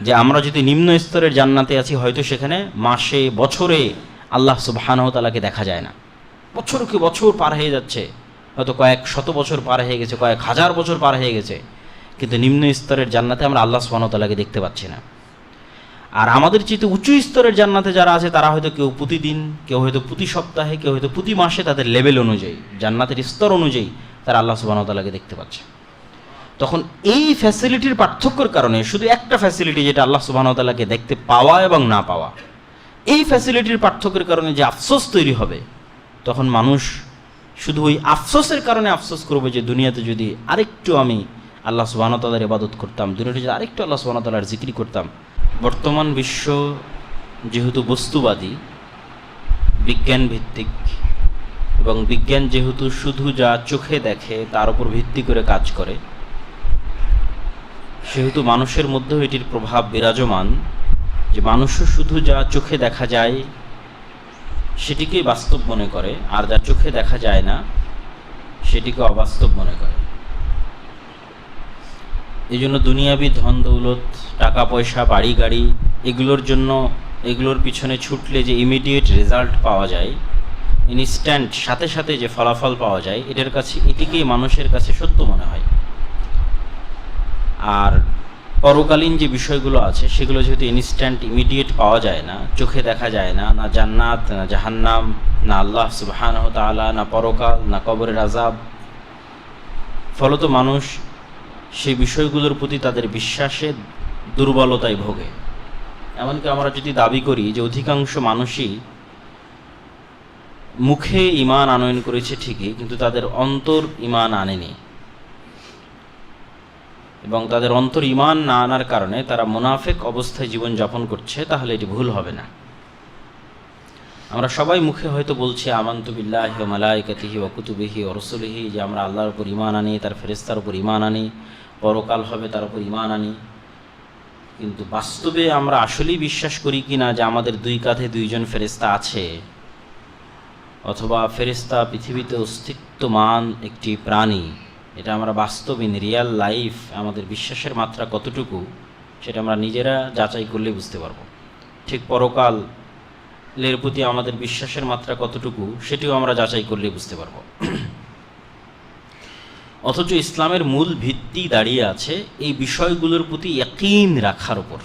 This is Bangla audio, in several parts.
যে আমরা যদি নিম্ন স্তরের জান্নাতে আছি, হয়তো সেখানে মাসে, বছরে আল্লাহ সুবহানাহু তাআলাকে দেখা যায় না। বছর কি বছর পার হয়ে যাচ্ছে? হয়তো কয়েক শত বছর পার হয়ে গেছে, কয়েক হাজার বছর পার হয়ে গেছে। কিন্তু নিম্ন স্তরের জান্নাতে আমরা আল্লাহ সুবহানাহু তাআলাকে দেখতে পাচ্ছি না। আর আমাদের চেয়ে উঁচু স্তরের জান্নাতে যারা আছে, তারা হয়তো কেউ প্রতিদিন, কেউ হয়তো প্রতি সপ্তাহে, কেউ হয়তো প্রতি মাসে তাদের লেভেল অনুযায়ী, জান্নাতের স্তর অনুযায়ী তারা আল্লাহ সুবহানাহু তাআলাকে দেখতে পাচ্ছে। তখন এই ফ্যাসিলিটির পার্থক্যের কারণে শুধু একটা ফ্যাসিলিটি যেটা আল্লাহ সুবহানাহু তাআলাকে দেখতে পাওয়া এবং না পাওয়া, এই ফ্যাসিলিটির পার্থক্যের কারণে যে আফসোস তৈরি হবে, তখন মানুষ শুধু ওই আফসোসের কারণে আফসোস করবে যে দুনিয়াতে যদি আরেকটু আমি আল্লাহ সুবহানাহু তাআলার ইবাদত করতাম, দুনিয়াতে যদি আরেকটু আল্লাহ সুবহানাহু তাআলার জিকিরি করতাম, বর্তমান বিশ্ব যেহেতু বস্তুবাদী, বিজ্ঞান ভিত্তিক এবং বিজ্ঞান যেহেতু শুধু যা চোখে দেখে তার উপর ভিত্তি করে কাজ করে সেহেতু মানুষের মধ্যেও এটির প্রভাব বিরাজমান, যে মানুষও শুধু যা চোখে দেখা যায় সেটিকেই বাস্তব মনে করে, আর যা চোখে দেখা যায় না সেটিকে অবাস্তব মনে করে। এই জন্য দুনিয়াবি ধন, দৌলত, টাকা, পয়সা, বাড়ি, গাড়ি, এগুলোর জন্য, এগুলোর পিছনে ছুটলে যে ইমিডিয়েট রেজাল্ট পাওয়া যায় ইনস্ট্যান্ট সাথে সাথে যে ফলাফল পাওয়া যায়, এটার কাছে, এটিকেই মানুষের কাছে সত্য মনে হয়। আর পরকালীন যে বিষয়গুলো আছে, সেগুলো যেহেতু ইনস্ট্যান্ট ইমিডিয়েট পাওয়া যায় না, চোখে দেখা যায় না না জান্নাত, না জাহান্নাম, না আল্লাহ সুবহানাহ তাআলা, না পরকাল, না কবরের আজাব ফলত মানুষ সেই বিষয়গুলোর প্রতি তাদের বিশ্বাসে দুর্বলতায় ভোগে। এমনকি আমরা যদি দাবি করি যে অধিকাংশ মানুষই মুখে ইমান আনয়ন করেছে ঠিকই, কিন্তু তাদের অন্তর ইমান আনেনি। এবং তাদের অন্তর ইমান না আনার কারণে তারা মোনাফেক অবস্থায় জীবন যাপন করছে, তাহলে এটি ভুল হবে না। আমরা সবাই মুখে হয়তো বলছি, আমান্তু বিল্লাহি ওয়া মালাইকাতিহি ওয়া কুতুবিহি ওয়া রসুলিহি, যে আমরা আল্লাহর উপর ইমান আনি, তার ফেরেশতার উপর ইমান আনি, পরকাল হবে তার উপর ইমান আনি। কিন্তু বাস্তবে আমরা আসলেই বিশ্বাস করি কি না যে আমাদের দুই কাঁধে দুইজন ফেরেশতা আছে? অথবা ফেরেশতা পৃথিবীতে অস্তিত্বমান একটি প্রাণী। এটা আমরা বাস্তব ইন রিয়াল লাইফ আমাদের বিশ্বাসের মাত্রা কতটুকু, সেটা আমরা নিজেরা যাচাই করলে বুঝতে পারব। ঠিক পরকাল এর প্রতি আমাদের বিশ্বাসের মাত্রা কতটুকু, সেটিও আমরা যাচাই করলে বুঝতে পারব। অথচ ইসলামের মূল ভিত্তি দাঁড়িয়ে আছে এই বিষয়গুলোর প্রতি ইয়াকিন রাখার উপর।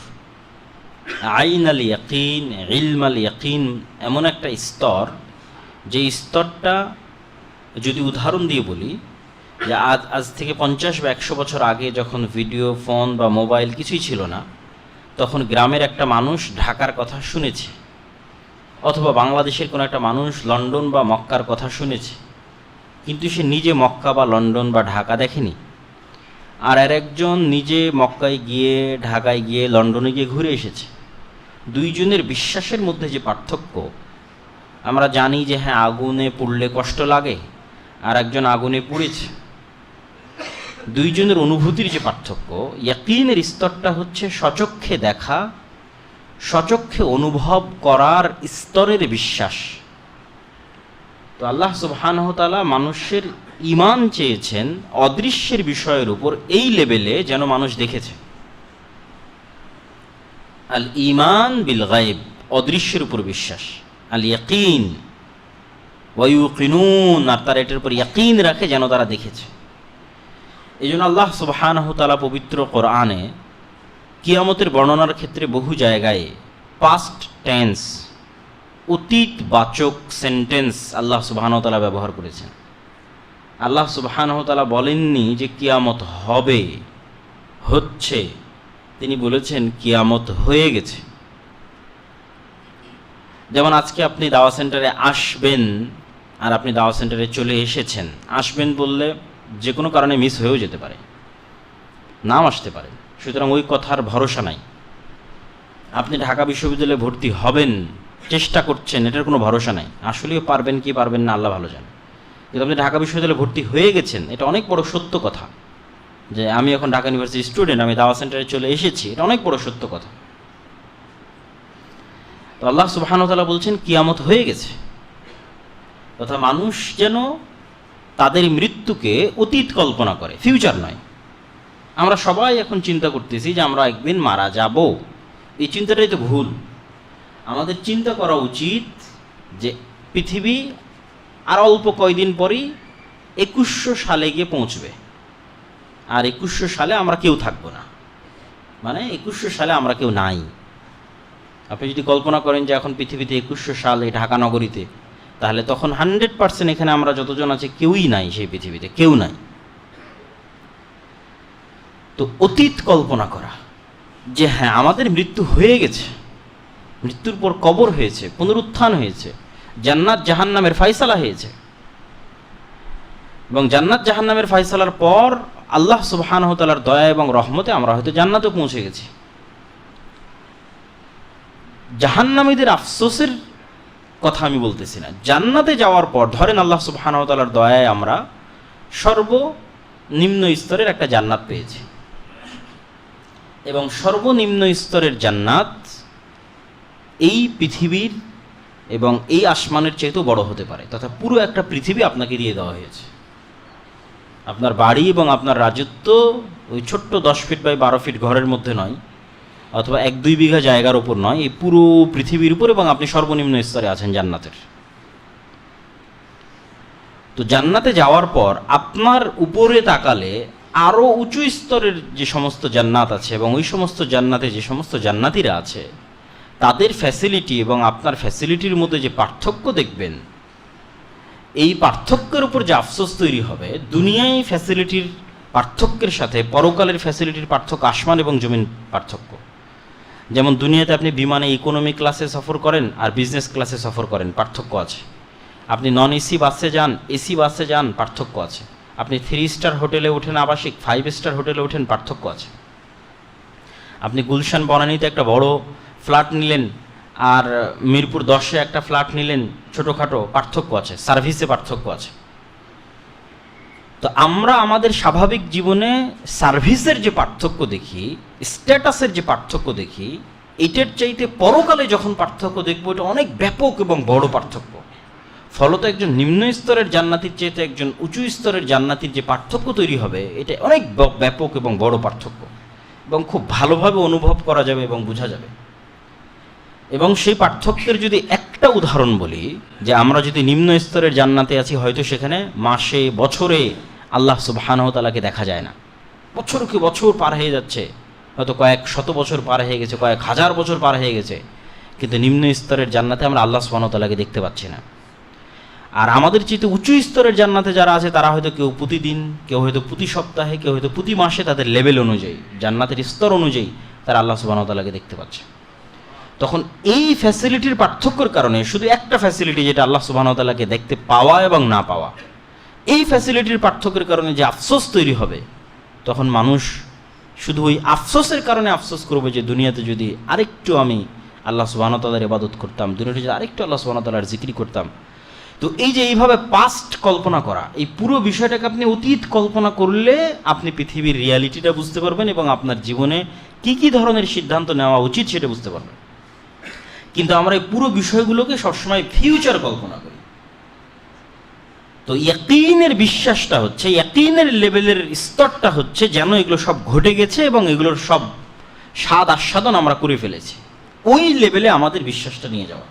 আইন আল ইয়াকিন ইলম আল ইয়াকিন, এমন একটা স্তর, যে স্তরটা যদি উদাহরণ দিয়ে বলি যে আজ আজ থেকে পঞ্চাশ বা একশো বছর আগে যখন ভিডিও, ফোন বা মোবাইল কিছুই ছিল না, তখন গ্রামের একটা মানুষ ঢাকার কথা শুনেছে। অথবা বাংলাদেশের কোনো একটা মানুষ লন্ডন বা মক্কার কথা শুনেছে। কিন্তু সে নিজে মক্কা বা লন্ডন বা ঢাকা দেখেনি। আর আর একজন নিজে মক্কায় গিয়ে, ঢাকায় গিয়ে, লন্ডনে গিয়ে ঘুরে এসেছে। দুইজনের বিশ্বাসের মধ্যে যে পার্থক্য, আমরা জানি যে হ্যাঁ আগুনে পুড়লে কষ্ট লাগে, আর একজন আগুনে পুড়েছে। দুইজনের অনুভূতির যে পার্থক্য, ইয়াকিনের স্তরটা হচ্ছে সচক্ষে দেখা, সচক্ষে অনুভব করার স্তরের বিশ্বাস। তো আল্লাহ সুবহানহতালা মানুষের ইমান চেয়েছেন অদৃশ্যের বিষয়ের উপর, এই লেভেলে যেন মানুষ দেখেছে। আল ইমান বিল গায়েব, অদৃশ্যের উপর বিশ্বাস। আল ইয়াকিন ওয়ুকিনুন আর তারা এটার উপর ইয়াকিন রাখে যেন তারা দেখেছে। এই জন্য আল্লাহ সুবাহানহতালা পবিত্র কোরআনে কিয়ামতের বর্ণনার ক্ষেত্রে বহু জায়গায় পাস্ট টেন্স অতীত বাচক সেন্টেন্স আল্লাহ সুবাহানতালা ব্যবহার করেছেন। আল্লাহ সুবাহানহতালা বলেননি যে কিয়ামত হবে, হচ্ছে। তিনি বলেছেন কিয়ামত হয়ে গেছে। যেমন আজকে আপনি দাওয়া সেন্টারে আসবেন আর আপনি দাওয়া সেন্টারে চলে এসেছেন। আসবেন বললে যে কোনো কারণে মিস হয়েও যেতে পারে। নাম আসতে পারে। সুতরাং ওই কথার ভরসা নাই। আপনি ঢাকা বিশ্ববিদ্যালয়ে ভর্তি হবেন, চেষ্টা করছেন, এটার কোনো ভরসা নাই। আসলেও পারবেন কি পারবেন না, আল্লাহ ভালো জানে। কিন্তু আপনি ঢাকা বিশ্ববিদ্যালয়ে ভর্তি হয়ে গেছেন, এটা অনেক বড় সত্য কথা। যে আমি এখন ঢাকা ইউনিভার্সিটি স্টুডেন্ট, আমি দাওয়া সেন্টারে চলে এসেছি, এটা অনেক বড় সত্য কথা। তো আল্লাহ সুবাহানতালা বলছেন, কিয়ামত হয়ে গেছে। তথা মানুষ যেন তাদের মৃত্যুকে অতীত কল্পনা করে ফিউচার নয়। আমরা সবাই এখন চিন্তা করতেছি যে আমরা একদিন মারা যাব। এই চিন্তাটাই তো ভুল। আমাদের চিন্তা করা উচিত যে পৃথিবী আর অল্প কয়দিন পরই একুশশো সালে গিয়ে পৌঁছবে। আর একুশশো সালে আমরা কেউ থাকব না। মানে একুশশো সালে আমরা কেউ নাই। আপনি যদি কল্পনা করেন যে এখন পৃথিবীতে একুশশো সালে ঢাকা নগরীতে তাহলে তখন হান্ড্রেড পার্সেন্ট এখানে আমরা যতজন আছে কেউই নাই সেই পৃথিবীতে, কেউ নাই। তো অতীত কল্পনা করা যে হ্যাঁ আমাদের মৃত্যু হয়ে গেছে, মৃত্যুর পর কবর হয়েছে, পুনরুত্থান হয়েছে, জান্নাত জাহান্নামের ফাইসালা হয়েছে। এবং জান্নাত জাহান্নামের ফাইসালার পর আল্লাহ সুবাহানহতালার দয়া এবং রহমতে আমরা হয়তো জান্নাতে পৌঁছে গেছি। জাহান্নামীদের আফসোসের কথা আমি বলতেছি না। জান্নাতে যাওয়ার পর, ধরেন আল্লাহ সুবাহানহতালার দয়ায় আমরা সর্বনিম্ন স্তরের একটা জান্নাত পেয়েছি। এবং সর্বনিম্ন স্তরের জান্নাত এই পৃথিবীর এবং এই আসমানের চেয়েতেও বড় হতে পারে। তথা পুরো একটা পৃথিবী আপনাকে দিয়ে দেওয়া হয়েছে। আপনার বাড়ি এবং আপনার রাজত্ব ওই ছোট্ট দশ ফিট বাই বারো ফিট ঘরের মধ্যে নয়। অথবা এক দুই বিঘা জায়গার উপর নয়, এই পুরো পৃথিবীর উপর এবং আপনি সর্বনিম্ন স্তরে আছেন জান্নাতের। তো জান্নাতে যাওয়ার পর আপনার উপরে তাকালে আরও উঁচু স্তরের যে সমস্ত জান্নাত আছে এবং ওই সমস্ত জান্নাতে যে সমস্ত জান্নাতিরা আছে, তাদের ফ্যাসিলিটি এবং আপনার ফ্যাসিলিটির মধ্যে যে পার্থক্য দেখবেন, এই পার্থক্যের উপর যে আফসোস তৈরি হবে, দুনিয়ায় ফ্যাসিলিটির পার্থক্যের সাথে পরকালের ফ্যাসিলিটির পার্থক্য, আসমান এবং জমিন পার্থক্য। যেমন দুনিয়াতে আপনি বিমানে ইকোনমি ক্লাসে সফর করেন আর বিজনেস ক্লাসে সফর করেন, পার্থক্য আছে। আপনি নন এসি বাসে যান এসি বাসে যান, পার্থক্য আছে। আপনি থ্রি স্টার হোটেলে ওঠেন আবাসিক ফাইভ স্টার হোটেলে ওঠেন, পার্থক্য আছে। আপনি গুলশান বনানীতে একটা বড় ফ্ল্যাট নিলেন আর মিরপুর দশে একটা ফ্ল্যাট নিলেন, ছোটোখাটো, পার্থক্য আছে সার্ভিসে পার্থক্য আছে। তো আমরা আমাদের স্বাভাবিক জীবনে সার্ভিসের যে পার্থক্য দেখি, স্ট্যাটাসের যে পার্থক্য দেখি, এটার চাইতে পরকালে যখন পার্থক্য দেখব, এটা অনেক ব্যাপক এবং বড় পার্থক্য। ফলত একজন নিম্ন স্তরের জান্নাতির চাইতে একজন উঁচু স্তরের জান্নাতির যে পার্থক্য তৈরি হবে, এটা অনেক ব্যাপক এবং বড় পার্থক্য এবং খুব ভালোভাবে অনুভব করা যাবে এবং বোঝা যাবে। এবং সেই পার্থক্যের যদি একটা উদাহরণ বলি, যে আমরা যদি নিম্ন স্তরের জান্নাতে আছি, হয়তো সেখানে মাসে, বছরে আল্লাহ সুবাহানহতালাকে দেখা যায় না। বছর কি বছর পার হয়ে যাচ্ছে, হয়তো কয়েক শত বছর পার হয়ে গেছে, কয়েক হাজার বছর পার হয়ে গেছে, কিন্তু নিম্ন স্তরের জান্নাতে আমরা আল্লাহ সুবাহতালাকে দেখতে পাচ্ছি না। আর আমাদের চেয়ে উঁচু স্তরের জান্নাতে যারা আছে, তারা হয়তো কেউ প্রতিদিন, কেউ হয়তো প্রতি সপ্তাহে, কেউ হয়তো প্রতি মাসে তাদের লেভেল অনুযায়ী, জান্নাতের স্তর অনুযায়ী তারা আল্লাহ সুবাহতালাকে দেখতে পাচ্ছে। তখন এই ফ্যাসিলিটির পার্থক্যর কারণে শুধু একটা ফ্যাসিলিটি যেটা আল্লাহ সুবাহতাল্লাহকে দেখতে পাওয়া এবং না পাওয়া এই ফ্যাসিলিটির পার্থক্যের কারণে যে আফসোস তৈরি হবে, তখন মানুষ শুধু ওই আফসোসের কারণে আফসোস করবে যে দুনিয়াতে যদি আরেকটু আমি আল্লাহ সুবাহতালার ইবাদত করতাম, দুনিয়াতে যদি আরেকটু আল্লাহ সুবাহতালার জিক্রি করতাম, তো এই যে এইভাবে পাস্ট কল্পনা করা, এই পুরো বিষয়টাকে আপনি অতীত কল্পনা করলে আপনি পৃথিবীর রিয়ালিটিটা বুঝতে পারবেন এবং আপনার জীবনে কি কি ধরনের সিদ্ধান্ত নেওয়া উচিত সেটা বুঝতে পারবেন। কিন্তু আমরা এই পুরো বিষয়গুলোকে সবসময় ফিউচার কল্পনা করি। তো ইয়াকিনের বিশ্বাসটা হচ্ছে, ইয়াকিনের লেভেলের স্তরটা হচ্ছে যেন এগুলো সব ঘটে গেছে এবং এগুলোর সব স্বাদ আস্বাদন আমরা করে ফেলেছি। ওই লেভেলে আমাদের বিশ্বাসটা নিয়ে যাওয়া।